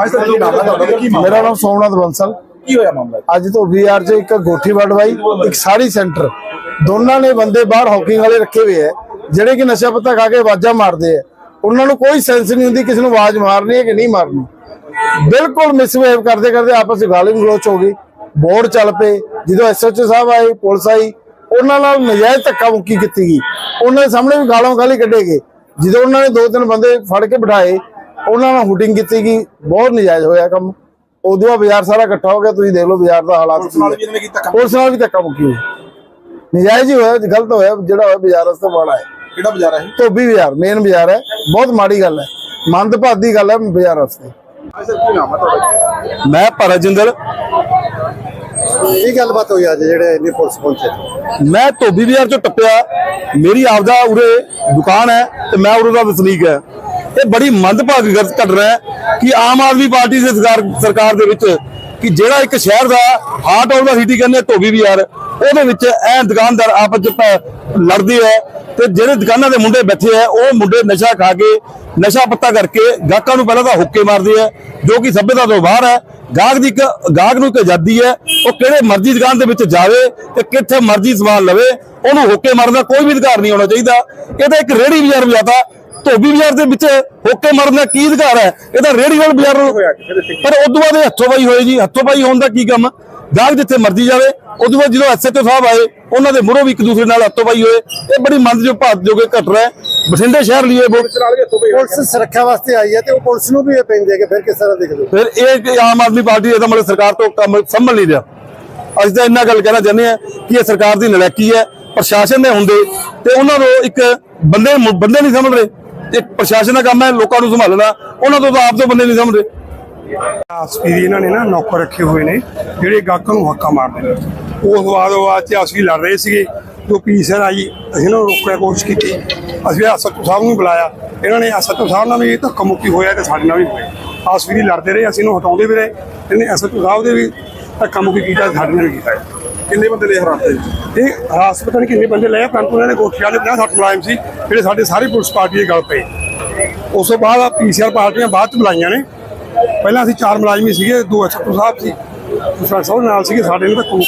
ਹਾਂ ਸਰ ਕੀ ਨਾਮ ਹੈ ਤੁਹਾਡਾ? ਤੇ ਕੀ ਮਾਮਲਾ? ਮੇਰਾ ਨਾਮ ਸੋਮਨਾਥ ਬੰਸਲ। ਕੀ ਹੋਇਆ ਮਾਮਲਾ? ਅੱਜ ਤੋਂ ਵੀਆਰ 'ਚ ਇੱਕ ਗੋਠੀ ਵੜਵਾਈ ਇੱਕ ਸਾੜੀ ਸੈਂਟਰ। ਦੋਨਾਂ ਨੇ ਬੰਦੇ ਬਾਹਰ ਹਾਕਿੰਗ ਵਾਲੇ ਰੱਖੇ ਹੋਏ ਹੈ ਜਿਹੜੇ ਕਿ ਨਸ਼ਾ ਪੱਤਾ ਖਾ ਕੇ ਆਵਾਜ਼ਾਂ ਮਾਰਦੇ ਆ। ਉਹਨਾਂ ਨੂੰ ਕੋਈ ਸੈਂਸ ਨਹੀਂ ਹੁੰਦੀ ਕਿਸੇ ਨੂੰ ਆਵਾਜ਼ ਮਾਰਨੀ ਹੈ ਕਿ ਨਹੀਂ ਮਾਰਨੀ। ਬਿਲਕੁਲ ਮਿਸਬਿਹੇਵ ਕਰਦੇ ਕਰਦੇ ਆਪਸ ਵਿੱਚ ਗਾਲੀ ਗਲੋਚ ਹੋ ਗਈ। ਬੋਰਡ ਚੱਲ ਪਏ। ਜਦੋਂ ਐਸਐਚਓ ਸਾਹਿਬ ਆਏ ਪੁਲਿਸ ਆਈ ਉਹਨਾਂ ਨਾਲ ਨਜਾਇਜ਼ ਧੱਕਾ ਮੁੱਕੀ ਕੀਤੀ ਗਈ। ਉਹਨਾਂ ਦੇ ਸਾਹਮਣੇ ਵੀ ਗਾਲਾਂ ਗਾਲੀ ਕੱਢੇਗੇ ਜਦੋਂ ਉਹਨਾਂ ਨੇ ਦੋ ਤਿੰਨ ਬੰਦੇ ਫੜ ਕੇ ਬਿਠਾਏ ਉਹਨਾਂ ਨਾਲ ਹੁਟਿੰਗ ਕੀਤੀ ਗਈ। ਬਹੁਤ ਨਜਾਇਜ਼ ਹੋਇਆ ਕੰਮ। ਉਦੋਂ ਬਾਅਦ ਬਾਜ਼ਾਰ ਸਾਰਾ ਇਕੱਠਾ ਹੋ ਗਿਆ। ਤੁਸੀਂ ਦੇਖ ਲਓ ਬਾਜ਼ਾਰ ਦਾ ਹਾਲਾਤ ਪੁਲਿਸ ਨਾਲ ਵੀ ਧੱਕਾ ਮੁੱਕੀ ਨਜਾਇਜ਼ ਹੀ ਹੋਇਆ ਗਲਤ ਹੋਇਆ ਜਿਹੜਾ ਹੋਇਆ ਬਾਜ਼ਾਰ ਵਾਸਤੇ ਮਾੜਾ ਹੈ। ਕਿਹੜਾ ਬਾਜ਼ਾਰ ਹੈ ਧੋਬੀ ਬਾਜ਼ਾਰ ਮੇਨ ਬਾਜ਼ਾਰ ਹੈ। ਬਹੁਤ ਮਾੜੀ ਗੱਲ ਹੈ। ਮੰਦਭਾਗੀ ਦੀ ਗੱਲ ਹੈ ਬਾਜ਼ਾਰ ਵਾਸਤੇ। ਹਾਂ ਹੈ ਮੈਂ ਭਰਜਿੰਦਰ ਕੀ ਗੱਲਬਾਤ ਹੋਈ ਅੱਜ ਜਿਹੜੇ ਇੰਨੀ ਪੁਲਿਸ ਪਹੁੰਚੇ? ਮੈਂ ਧੋਬੀ ਬਾਜ਼ਾਰ ਚੋਂ ਟੱਪਿਆ। ਮੇਰੀ ਆਪਦਾ ਉਰੇ ਦੁਕਾਨ ਹੈ ਤੇ ਮੈਂ ਉਰੇ ਦਾ ਵਸਨੀਕ ਹੈ। ਇਹ ਬੜੀ ਮੰਦਭਾਗੀ ਗੱਲ ਘਟ ਰਿਹਾ ਹੈ ਕਿ ਆਮ ਆਦਮੀ ਪਾਰਟੀ ਦੀ ਸਰਕਾਰ ਦੇ ਵਿੱਚ ਕਿ ਜਿਹੜਾ ਇੱਕ ਸ਼ਹਿਰ ਦਾ ਹਾਰਟ ਆਫ ਦਾ ਸਿਟੀ ਕਹਿੰਦੇ ਧੋਬੀ ਬਾਜ਼ਾਰ ਉਹਦੇ ਵਿੱਚ ਐ ਦੁਕਾਨਦਾਰ ਆਪਸ ਚ ਪ- ਲੜਦੇ ਆ ਤੇ ਜਿਹੜੇ ਦੁਕਾਨਾਂ ਦੇ ਮੁੰਡੇ ਬੈਠੇ ਆ ਉਹ ਮੁੰਡੇ ਨਸ਼ਾ ਖਾ ਕੇ ਨਸ਼ਾ ਪੱਤਾ ਕਰਕੇ ਗਾਹਕਾਂ ਨੂੰ ਪਹਿਲਾਂ ਤਾਂ ਹੁੱਕੇ ਮਾਰਦੇ ਆ, ਜੋ ਕਿ ਸਭਿਅਤਾ ਤੋਂ ਬਾਹਰ ਹੈ ਗਾਹਕ ਦੀ ਇੱਕ ਗਾਹਕ ਨੂੰ ਇੱਕ ਆਜ਼ਾਦੀ ਹੈ ਉਹ ਕਿਹੜੇ ਮਰਜ਼ੀ ਦੁਕਾਨ ਦੇ ਵਿੱਚ ਜਾਵੇ ਤੇ ਕਿੱਥੇ ਮਰਜ਼ੀ ਸਮਾਨ ਲਵੇ, ਉਹਨੂੰ ਹੁੱਕੇ ਮਾਰਨ ਦਾ ਕੋਈ ਵੀ ਅਧਿਕਾਰ ਨਹੀਂ ਹੋਣਾ ਚਾਹੀਦਾ। ਇਹ ਤਾਂ ਇੱਕ ਰੇੜੀ ਬਾਜ਼ਾਰ ਵਜਾਤਾ ਧੋਬੀ ਬਾਜ਼ਾਰ ਦੇ ਵਿੱਚ ਹੋਕੇ ਮਾਰਨ ਦਾ ਕੀ ਅਧਿਕਾਰ ਹੈ ਇਹ ਤਾਂ ਰੇੜੀ ਵਾਲ ਬਾਜ਼ਾਰ ਨੂੰ ਪਰ ਉਦੋਂ ਬਾਅਦ ਇਹ ਹੱਥੋਂ ਹੋਏ ਜੀ, ਹੱਥੋਂ ਹੋਣ ਦਾ ਕੀ ਕੰਮ? ਗਾਹਕ ਜਿੱਥੇ ਮਰਜ਼ੀ ਜਾਵੇ, ਉਦੋਂ ਬਾਅਦ ਜਦੋਂ ਐਸਐਚਓ ਸਾਹਿਬ ਆਏ, ਉਹਨਾਂ ਦੇ ਮੂਹਰੋਂ ਵੀ ਇੱਕ ਦੂਸਰੇ ਨਾਲ ਹੱਥੋਂ ਪਾਈ ਹੋਏ। ਇਹ ਬੜੀ ਮੰਦ ਜੋ ਭਾਤ ਜੋਗੇ ਕਿ ਘਟ ਰਿਹਾ ਬਠਿੰਡੇ ਸ਼ਹਿਰ ਲਈ ਇਹ ਬਹੁਤ ਪੁਲਿਸ ਸੁਰੱਖਿਆ ਵਾਸਤੇ ਆਈ ਹੈ ਤੇ ਉਹ ਪੁਲਿਸ ਨੂੰ ਵੀ ਇਹ ਪੈਂਦੇ ਹੈ ਕਿ ਫਿਰ ਕਿਸ ਤਰ੍ਹਾਂ ਦੇਖਦੇ ਹੋ? ਫਿਰ ਇਹ ਕਿ ਆਮ ਆਦਮੀ ਪਾਰਟੀ ਇਹਦਾ ਮਤਲਬ ਸਰਕਾਰ ਤੋਂ ਕੰਮ ਸੰਭਲ ਨਹੀਂ ਰਿਹਾ। ਅਸੀਂ ਤਾਂ ਇੰਨਾ ਗੱਲ ਕਹਿਣਾ ਚਾਹੁੰਦੇ ਆ ਕਿ ਇਹ ਸਰਕਾਰ ਦੀ ਨਲਾਇਕੀ ਹੈ ਪ੍ਰਸ਼ਾਸਨ ਦੇ ਹੁੰਦੇ ਤੇ ਉਹਨਾਂ ਨੂੰ ਇੱਕ ਬੰਦੇ ਨੂੰ- ਬੰਦੇ ਨਹੀਂ ਸਮਝ ਰਹੇ ਇੱਕ ਪ੍ਰਸ਼ਾਸਨ ਦਾ ਕੰਮ ਹੈ ਲੋਕਾਂ ਨੂੰ ਸੰਭਾਲਣਾ। ਉਹਨਾਂ ਤੋਂ ਤਾਂ ਆਪ ਤੋਂ ਬੰਦੇ ਨਹੀਂ ਸਮਝ ਰਹੇ ਆਸਪੀਰੀ ਇਹਨਾਂ ਨੇ ਨਾ ਨੌਕਰ ਰੱਖੇ ਹੋਏ ਨੇ ਜਿਹੜੇ ਗਾਹਕਾਂ ਨੂੰ ਹੱਕਾ ਮਾਰਦੇ ਨੇ। ਉਸ ਬਾਅਦ ਬਾਅਦ ਚ ਅਸੀਂ ਲੜ ਰਹੇ ਸੀਗੇ। ਜੋ ਪੀਸਰ ਆਈ ਅਸੀਂ ਇਹਨਾਂ ਨੂੰ ਰੋਕਣ ਦੀ ਕੋਸ਼ਿਸ਼ ਕੀਤੀ। ਅਸੀਂ ਐਸਐਚਓ ਸਾਹਿਬ ਨੂੰ ਬੁਲਾਇਆ। ਇਹਨਾਂ ਨੇ ਐਸਐਚਓ ਸਾਹਿਬ ਨਾਲ ਵੀ ਇਹ ਧੱਕਾ ਮੁੱਕੀ ਹੋਇਆ ਤੇ ਸਾਡੇ ਨਾਲ ਵੀ ਹੋਇਆ। ਆਸਪੀਰੀ ਲੜਦੇ ਰਹੇ ਅਸੀਂ ਇਹਨੂੰ ਹਟਾਉਂਦੇ ਵੀ ਰਹੇ। ਇਹਨੇ ਐਸਐਚਓ ਸਾਹਿਬ ਦੇ ਵੀ ਧੱਕਾ ਮੁੱਕੀ ਕੀਤਾ ਸਾਡੇ ਨਾਲ ਵੀ ਕੀਤਾ। ਕਿੰਨੇ ਬੰਦੇ ਲੈ ਹਰਾਤੇ ਇਹ ਹਰਾਸ ਪਤਾ ਨਹੀਂ ਕਿੰਨੇ ਬੰਦੇ ਲਏ ਪਰੰਤੂ ਇਹਨਾਂ ਨੇ ਕੋਠੀ ਵਾਲੇ 50 60 ਮੁਲਾਜ਼ਮ ਸੀ। ਜਿਹੜੇ ਸਾਡੇ ਸਾਰੀ ਪੁਲਿਸ ਪਾਰਟੀ ਦੇ ਗੱਲ ਪਏ। ਉਸ ਤੋਂ ਬਾਅਦ ਪੀਸੀਆਰ ਪਾਰਟੀਆਂ ਬਾਅਦ ਚ ਬੁਲਾਈਆਂ ਨੇ। ਪਹਿਲਾਂ ਅਸੀਂ ਚਾਰ ਮੁਲਾਜ਼ਮ ਹੀ ਸੀਗੇ ਦੋ ਐਸਐਚਓ ਸਾਹਿਬ ਸੀ। ਦੂਸਰਾ ਸਾਹਿਬ ਨਾਲ ਸੀਗੇ ਸਾਡੇ ਨਾਲ ਤਾਂ ਹੋਈ